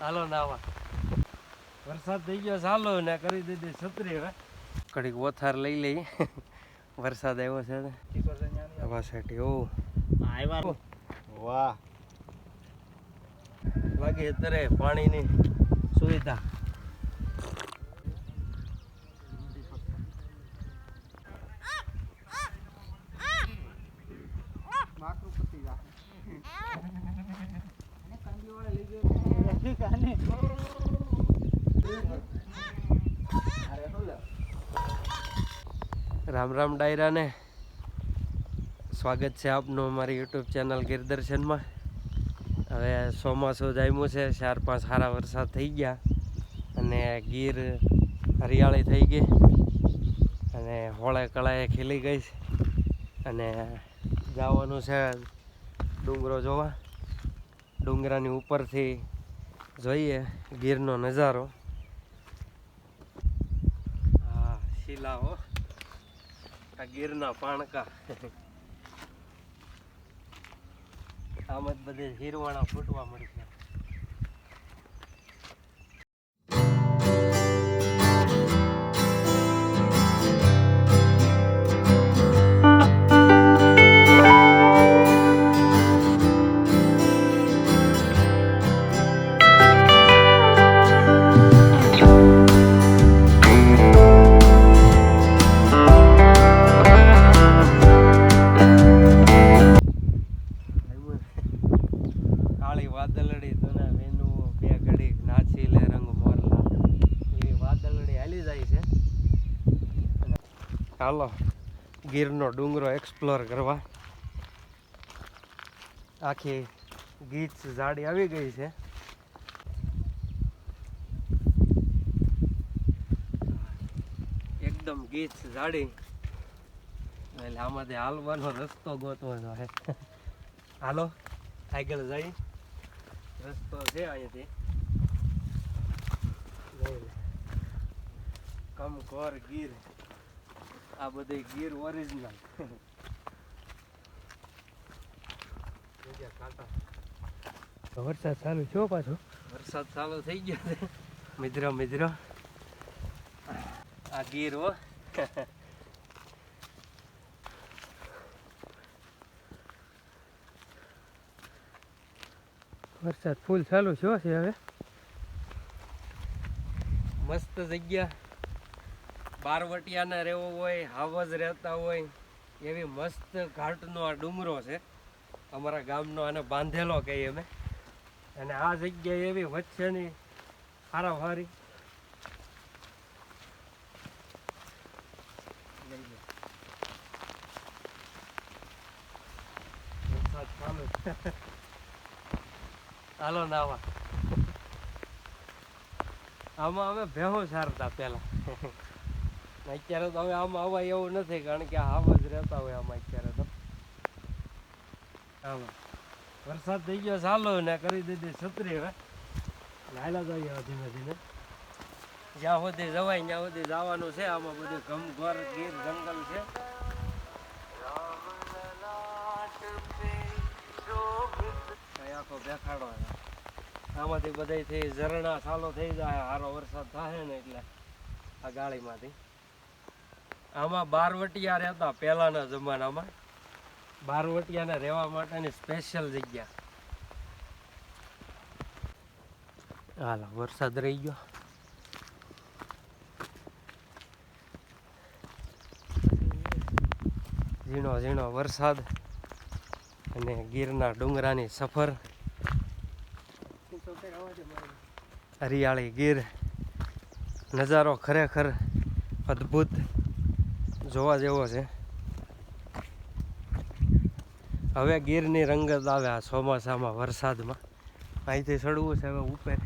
હાલો નાવા. વરસાદ થઈ ગયો ચાલો ને કરી દીધી છત્રી હવે. કડીક વથાર લઈ લઈ. વરસાદ આવ્યો છે વાસેટી ઓ ઓ વાહ. લાગે અત્યારે પાણીની સુવિધા. રામ રામ ડાયરાને. સ્વાગત છે આપનું અમારી યુટ્યુબ ચેનલ ગીરદર્શનમાં. હવે ચોમાસું જામ્યું છે, ચાર પાંચ સારા વરસાદ થઈ ગયા અને ગીર હરિયાળી થઈ ગઈ અને હોળે કળાએ ખીલી ગઈ અને જવાનું છે ડુંગરો જોવા. ડુંગરાની ઉપરથી જોઈએ ગીરનો નજારો. હા શિલાઓ, આ ગીરના પાણકા. આમ જ બધે હીરવાણા ફૂટવા મળી. ચાલો ગીરનો ડુંગરો એક્સપ્લોર કરવા. આખી ગીચ ઝાડી આવી ગઈ છે. એકદમ ગીચ ઝાડી એટલે આમાંથી હાલવાનો રસ્તો ગોતવાનો છે. હાલો, આગળ જઈ. રસ્તો છે અહીંયાથી કમ કોર ગીર. આ બધી ગીર ઓરિજિનલ વરસાદ ચાલુ છો પાછો? વરસાદ ચાલુ થઈ ગયો છે. મિત્રો મિત્રો. આ ગીર હો. વરસાદ ફૂલ ચાલુ થયો છે હવે? મસ્ત જગ્યા. બારવટિયાના રહેવો હોય, હાવજ રહેતા હોય, એવી મસ્ત ઘાટનો આ ડુંગરો છે. અમારા ગામનો આને બાંધેલો કહીએ અમે. અને આ જગ્યા એવી વચ્ચેની છે. હાલો નાવા. આમાં અમે ભેહો સારતા પેલા અત્યારે તો હવે આમાં અવાય એવું નથી, કારણ કે હાવ જ રહેતા હોય આમાં અત્યારે તો. આમાં વરસાદ થઈ ગયો, ચાલો ને કરી દીધી છત્રી હવે. હાલા જઈએ ધીમે ધીમે. જ્યાં સુધી જવાય ત્યાં સુધી જવાનું છે, આમાં બધું ઘમઘોર ગીર, જંગલ છે. આખો બેખાડો. આમાંથી બધાથી ઝરણા ચાલો થઈ જાય સારો વરસાદ થાય ને એટલે આ ગાળીમાંથી. આમાં બારવટિયા રહેતા પહેલાના જમાનામાં. બારવટિયાને રહેવા માટેની સ્પેશિયલ જગ્યા. હાલો, વરસાદ રહી ગયો. ઝીણો ઝીણો વરસાદ અને ગીરના ડુંગરાની સફર. હરિયાળી ગીર. નજારો ખરેખર અદ્ભુત. જોવા જેવો છે. હવે ગીરની રંગત આવે આ ચોમાસામાં, વરસાદમાં. અહીંથી ચડવું છે હવે ઉપર.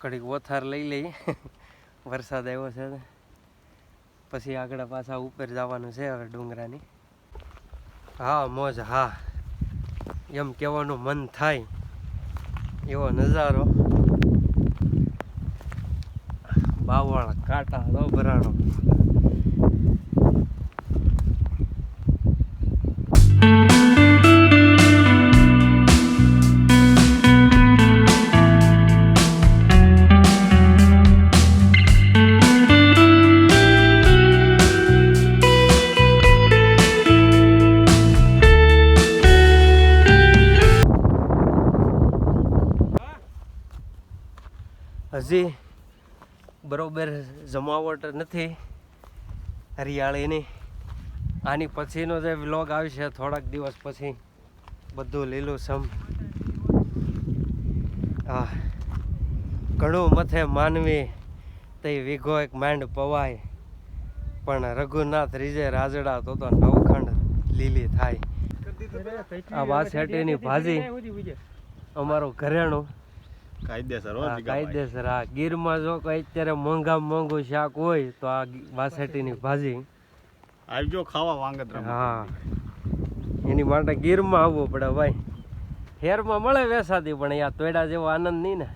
કડીક ઓથાર લઈ લઈ. વરસાદ આવ્યો છે. પછી આગળ પાછા ઉપર જવાનું છે હવે ડુંગરાની. હા મોજ હા. એમ કહેવાનું મન થાય એવો નજારો. બાવળ કાંટા લોભરાણો જમાવટ નથી હરિયાળીની આની પછીનો જે વ્લોગ આવશે થોડાક દિવસ પછી બધું લીલું સમ હા ઘણું મથે માનવી તે વીઘો એક માંડ પવાય પણ રઘુનાથ રીજે રાજડા તો તો નવખંડ લીલી થાય આ વાસેટીની ભાજી અમારું ઘરેણું કાયદેસર હો. કાયદેસર હા. ગીરમાં જો કોઈ અત્યારે મોંઘા મોંઘું શાક હોય તો આ વાસેટીની ભાજી. આવજો ખાવા વાંગતરા હા. એની માટે ગીરમાં આવવું પડે ભાઈ. હેરમાં મળે વેસાતી પણ યા તોડા જેવો આનંદ નહીં ને.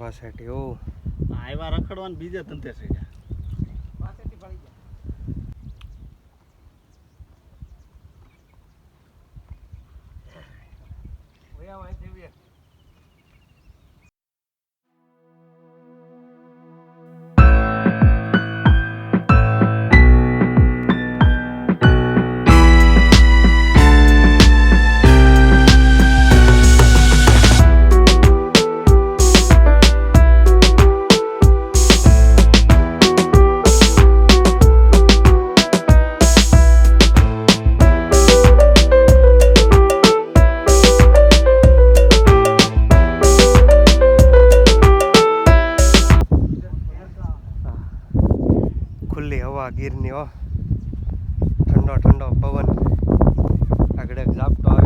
વાસેટી ઓ. આયવા રખડવાન બીજે તંતે છે. ખુલ્લી હવા ગીરની હો. ઠંડો ઠંડો પવન. આગળ ઝાપટો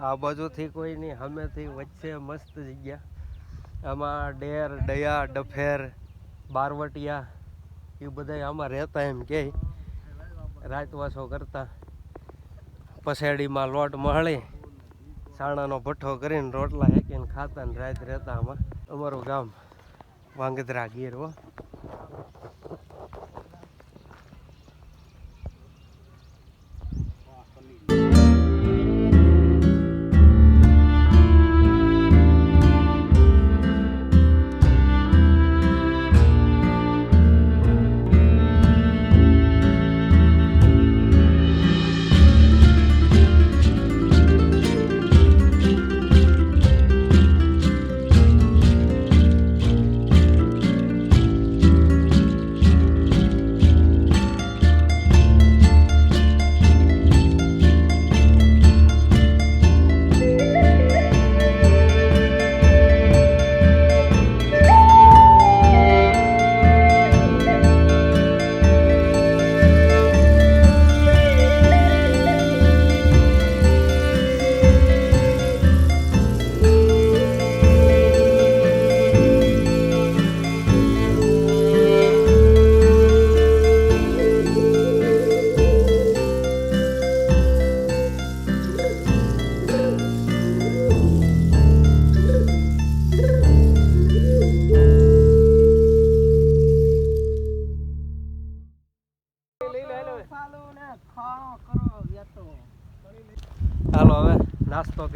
આ બાજુથી કોઈ નહીં સામેથી વચ્ચે મસ્ત જગ્યા. આમાં ડેર ડયા ડફેર, બારવટિયા એ બધા આમાં રહેતા એમ કે. રાતવાસો કરતા. પસેડીમાં લોટ મળી સાણાનો ભઠ્ઠો કરીને રોટલા હેકીને ખાતા ને રાત રહેતા આમાં. અમારું ગામ વાંગધરા ગીર હો.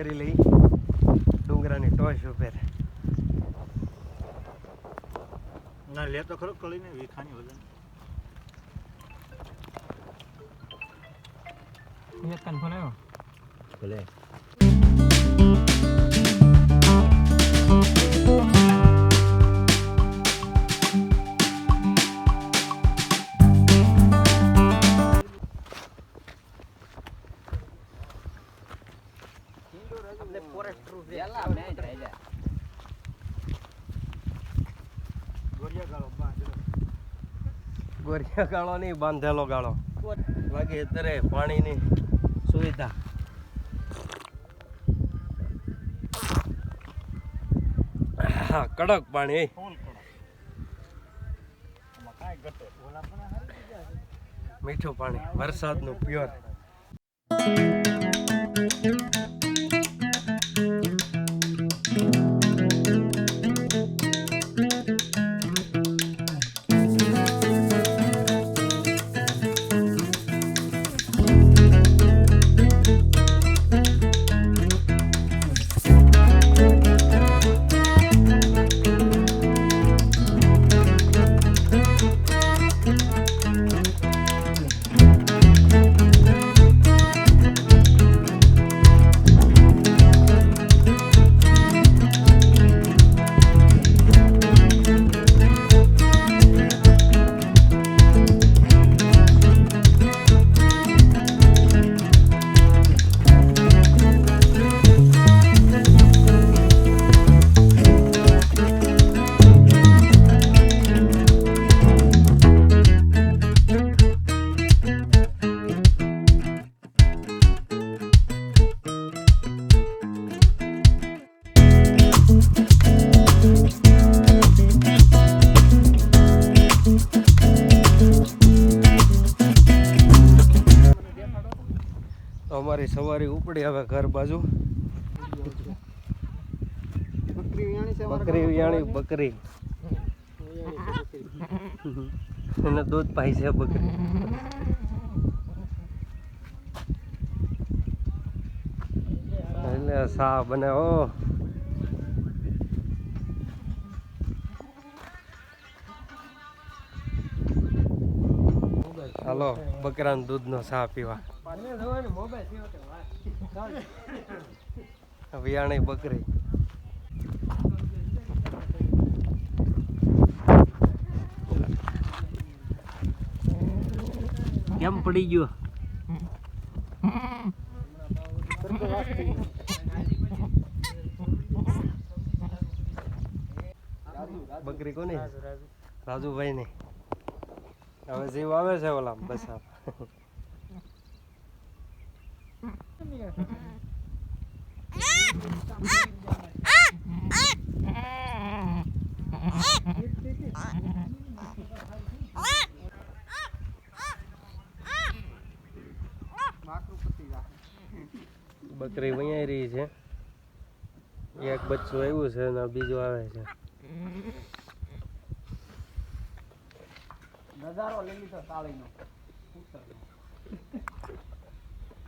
કરી લઈ. ડુંગરાની ટોચ ઉપર. ના લે તો ખરો કળી ને વીખાની વજન. ભલે. આપણે ગાળો નહીં બાંધેલો ગાળો. લાગે અત્યારે પાણીની સુવિધા. હા કડક પાણી. મીઠું પાણી વરસાદનું પ્યોર. અમારી સવારી ઉપડી હવે ઘર બાજુ. બકરી વિયાણી બકરી એને દૂધ પાઈ છે બકરી. એટલે સા બનાવો હાલો બકરાને દૂધનો સા પીવા. વિયાણી બકરી. કેમ પડી ગયો? બકરી કોની? રાજુભાઈ ને હવે જીવ આવે છે ઓલા બસ આ. બાકરું વૈયા રહી છે. એક બચ્ચું આવ્યું છે અને બીજું આવે છે. નજારો લઈ લીધો તાળીનો.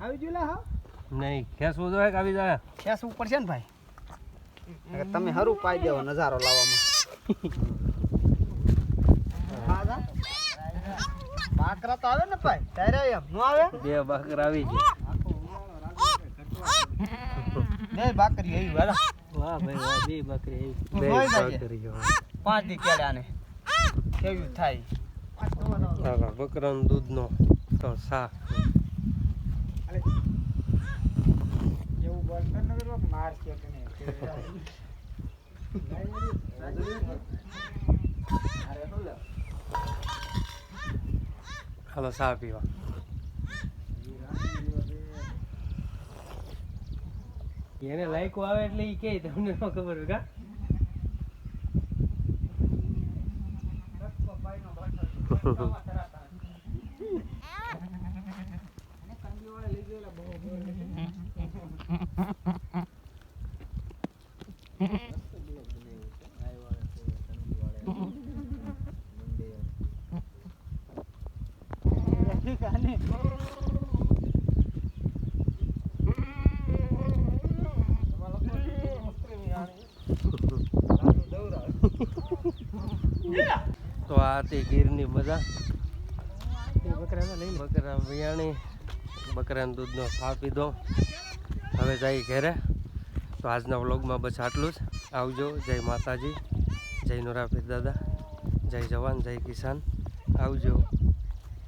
આવી ગયું હા? નહીં ખેસ જોઈએ કે આવી જાય. ખેસ ઉપર છે ને ભાઈ? તમે હરું પાઈ દેવો નજારો લાવવામાં. બાકરા તો આવે ને ભાઈ ત્યારે એમ. નો આવે? બે બાકરા આવી છે બે બાકરી આવી વાળા વાહ ભાઈ વાહ બે બાકરી આવી. બે બાકરી પાંચ દી કેડા ને કેવું થાય? હા બકરાનું દૂધનો તો સા એવું બોલતો ન કરો માર કે તને હાલો સા પીવા. એને લાયકો આવે એટલે એ કે તમને ન ખબર હોય કા? તો આ તે ગીરની મજા. બકરા વિયાણી બકરાના દૂધનો સા પીધો. હવે જઈ ઘેરે. તો આજના વ્લોગમાં બસ આટલું જ. આવજો. જય માતાજી. જય નોરાપીર દાદા. જય જવાન, જય કિસાન. આવજો.